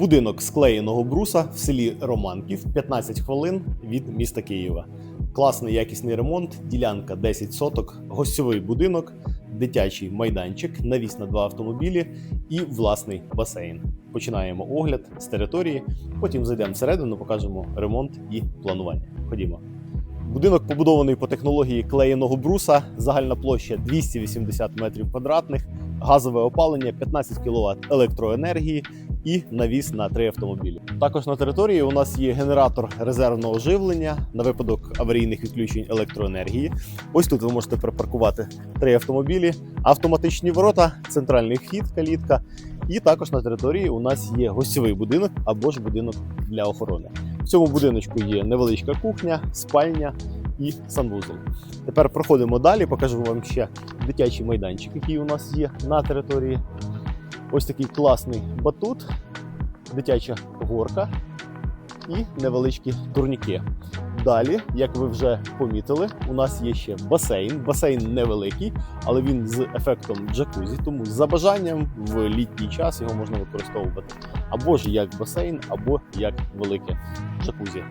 Будинок склеєного бруса в селі Романків, 15 хвилин від міста Києва. Класний якісний ремонт, ділянка 10 соток, гостьовий будинок, дитячий майданчик, навіс на два автомобілі і власний басейн. Починаємо огляд з території, потім зайдемо всередину, покажемо ремонт і планування. Ходімо. Будинок побудований по технології клеєного бруса, загальна площа 280 метрів квадратних, газове опалення 15 кВт електроенергії і навіс на три автомобілі. Також на території у нас є генератор резервного живлення на випадок аварійних відключень електроенергії. Ось тут ви можете припаркувати три автомобілі, автоматичні ворота, центральний вхід, калітка. І також на території у нас є гостьовий будинок або ж будинок для охорони. В цьому будиночку є невеличка кухня, спальня і санвузол. Тепер проходимо далі, покажу вам ще дитячий майданчик, який у нас є на території. Ось такий класний батут, дитяча горка і невеличкі турніки. Далі, як ви вже помітили, у нас є ще басейн. Басейн невеликий, але він з ефектом джакузі, тому за бажанням в літній час його можна використовувати або ж як басейн, або як велике джакузі.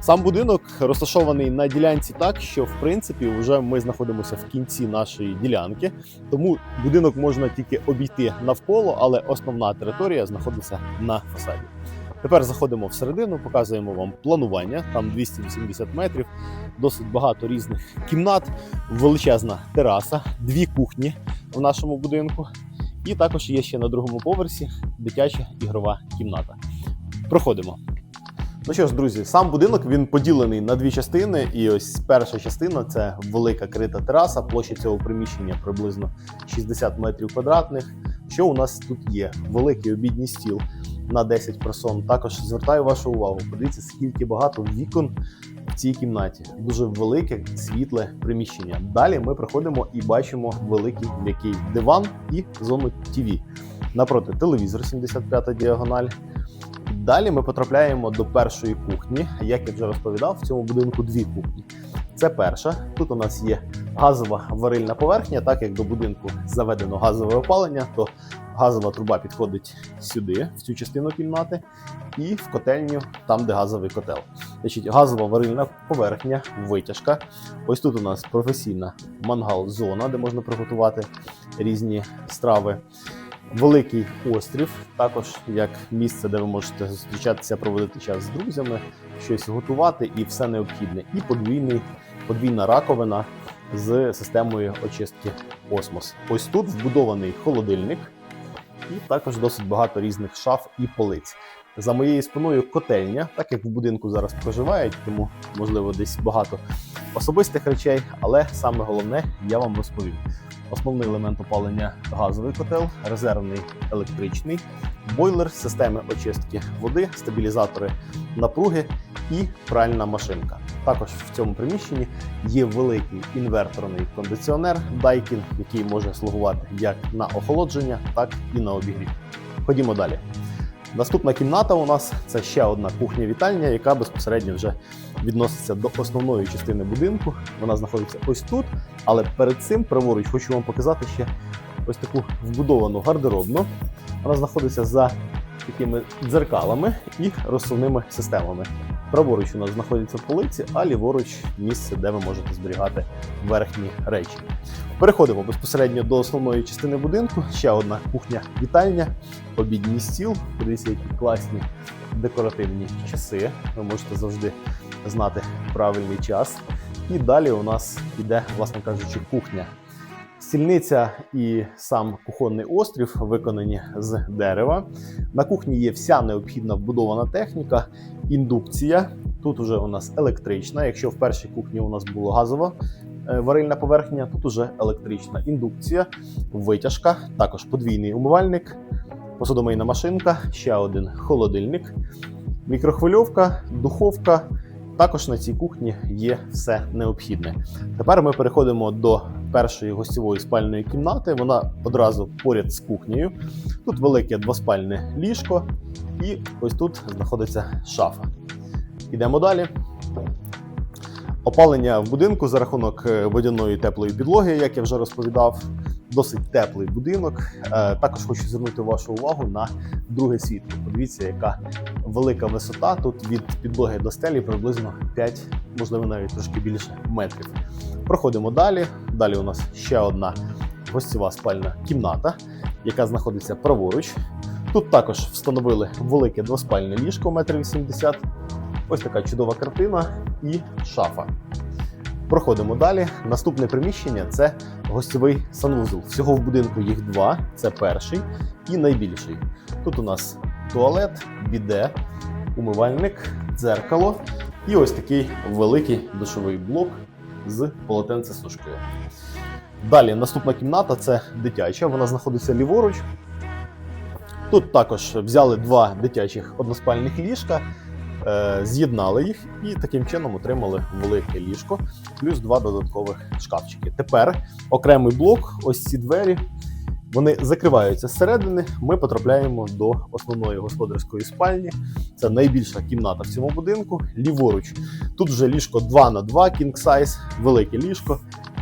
Сам будинок розташований на ділянці так, що в принципі вже ми знаходимося в кінці нашої ділянки, тому будинок можна тільки обійти навколо, але основна територія знаходиться на фасаді. Тепер заходимо всередину, показуємо вам планування. Там 280 метрів, досить багато різних кімнат, величезна тераса, дві кухні в нашому будинку. І також є ще на другому поверсі дитяча ігрова кімната. Проходимо. Ну що ж, друзі, сам будинок він поділений на дві частини. І ось перша частина це велика крита тераса. Площа цього приміщення приблизно 60 метрів квадратних. Що у нас тут є? Великий обідній стіл на 10 персон. Також звертаю вашу увагу. Подивіться, скільки багато вікон в цій кімнаті. Дуже велике світле приміщення. Далі ми приходимо і бачимо великий м'який диван і зону ТВ. Напроти телевізор 75 діагональ. Далі ми потрапляємо до першої кухні. Як я вже розповідав, в цьому будинку дві кухні. Це перша. Тут у нас є газова варильна поверхня. Так як до будинку заведено газове опалення, то газова труба підходить сюди, в цю частину кімнати, і в котельню, там, де газовий котел. Значить, газова варильна поверхня, витяжка. Ось тут у нас професійна мангал-зона, де можна приготувати різні страви. Великий острів, також як місце, де ви можете зустрічатися, проводити час з друзями, щось готувати і все необхідне. І подвійний, подвійна раковина з системою очистки осмос. Ось тут вбудований холодильник, і також досить багато різних шаф і полиць. За моєю спиною котельня, так як в будинку зараз проживають, тому можливо десь багато особистих речей, але саме головне я вам розповім. Основний елемент опалення газовий котел, резервний електричний, бойлер, системи очистки води, стабілізатори напруги і пральна машинка. Також в цьому приміщенні є великий інверторний кондиціонер Daikin, який може слугувати як на охолодження, так і на обігрів. Ходімо далі. Наступна кімната у нас це ще одна кухня-вітальня, яка безпосередньо вже відноситься до основної частини будинку. Вона знаходиться ось тут. Але перед цим праворуч хочу вам показати ще ось таку вбудовану гардеробну. Вона знаходиться за такими дзеркалами і розсувними системами. Праворуч у нас знаходяться полиці, а ліворуч місце, де ви можете зберігати верхні речі. Переходимо безпосередньо до основної частини будинку. Ще одна кухня-вітальня, обідній стіл. Подивіться, які класні декоративні часи. Ви можете завжди знати правильний час. І далі у нас іде, власне кажучи, кухня. Стільниця і сам кухонний острів виконані з дерева. На кухні є вся необхідна вбудована техніка, індукція. Тут уже у нас електрична. Якщо в першій кухні у нас була газова е, варильна поверхня, тут уже електрична індукція, витяжка, також подвійний умивальник, посудомийна машинка, ще один холодильник, мікрохвильовка, духовка. Також на цій кухні є все необхідне. Тепер ми переходимо до першої гостєвої спальної кімнати. Вона одразу поряд з кухнею. Тут велике двоспальне ліжко, і ось тут знаходиться шафа. Йдемо далі. Опалення в будинку за рахунок е, водяної теплої підлоги, як я вже розповідав. досить теплий будинок. Е, Також хочу звернути вашу увагу на друге світло. Подивіться, яка велика висота. Тут від підлоги до стелі приблизно 5, можливо, навіть трошки більше метрів. Проходимо далі. Далі у нас ще одна гостєва спальна кімната, яка знаходиться праворуч. Тут також встановили велике двоспальне ліжко 1,80 м. Ось така чудова картина і шафа. Проходимо далі. Наступне приміщення це гостьовий санвузол. Всього в будинку їх два. Це перший і найбільший. Тут у нас туалет, біде, умивальник, дзеркало і ось такий великий душовий блок з полотенцесушкою. Далі наступна кімната це дитяча. Вона знаходиться ліворуч. Тут також взяли два дитячих односпальних ліжка, е, з'єднали їх і таким чином отримали велике ліжко, плюс два додаткових шкафчики. Тепер окремий блок, ось ці двері. Вони закриваються зсередини. Ми потрапляємо до основної господарської спальні. Це найбільша кімната в цьому будинку. Ліворуч. Тут вже ліжко 2 на 2 king size, велике ліжко,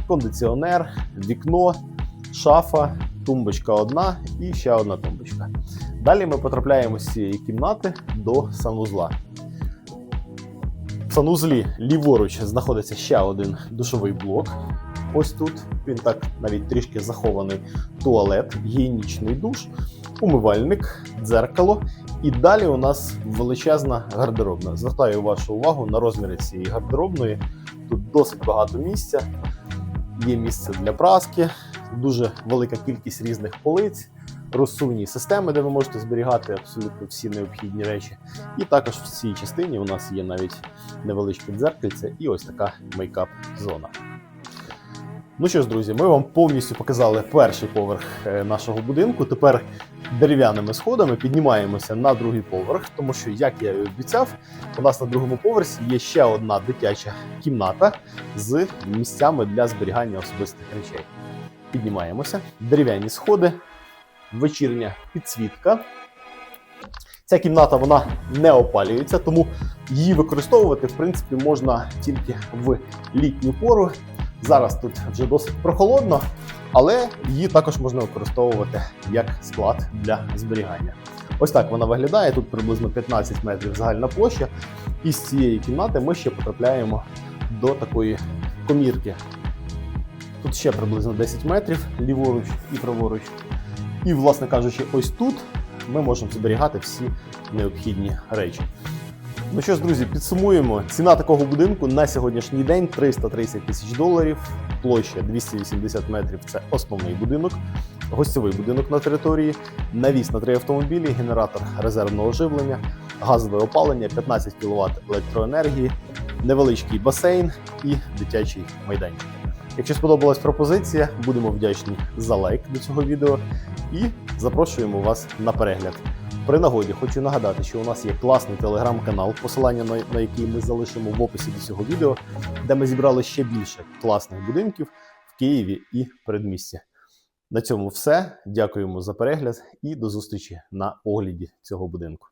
кондиціонер, вікно, шафа, тумбочка одна і ще одна тумбочка. Далі ми потрапляємо з цієї кімнати до санвузла. В санузлі ліворуч знаходиться ще один душовий блок. Ось тут він так навіть трішки захований туалет, гігієнічний душ, умивальник, дзеркало. І далі у нас величезна гардеробна. Звертаю вашу увагу на розміри цієї гардеробної. Тут досить багато місця. Є місце для праски, дуже велика кількість різних полиць, розсувні системи, де ви можете зберігати абсолютно всі необхідні речі. І також в цій частині у нас є навіть невеличке дзеркальце і ось така мейкап-зона. Ну що ж, друзі, ми вам повністю показали перший поверх е, нашого будинку. Тепер дерев'яними сходами піднімаємося на другий поверх, тому що, як я і обіцяв, у нас на другому поверсі є ще одна дитяча кімната з місцями для зберігання особистих речей. Піднімаємося, дерев'яні сходи, вечірня підсвітка. Ця кімната вона не опалюється, тому її використовувати в принципі можна тільки в літню пору. Зараз тут вже досить прохолодно, але її також можна використовувати як склад для зберігання. Ось так вона виглядає. Тут приблизно 15 метрів загальна площа. І з цієї кімнати ми ще потрапляємо до такої комірки. Тут ще приблизно 10 метрів ліворуч і праворуч. І, власне кажучи, ось тут ми можемо зберігати всі необхідні речі. Ну що ж, друзі, підсумуємо. Ціна такого будинку на сьогоднішній день 330 тисяч доларів, площа 280 метрів це основний будинок, гостьовий будинок на території, навіс на три автомобілі, генератор резервного живлення, газове опалення, 15 кВт електроенергії, невеличкий басейн і дитячий майданчик. Якщо сподобалась пропозиція, будемо вдячні за лайк до цього відео і запрошуємо вас на перегляд. При нагоді хочу нагадати, що у нас є класний телеграм-канал, посилання на, на який ми залишимо в описі до цього відео, де ми зібрали ще більше класних будинків в Києві і передмісті. На цьому все. Дякуємо за перегляд і до зустрічі на огляді цього будинку.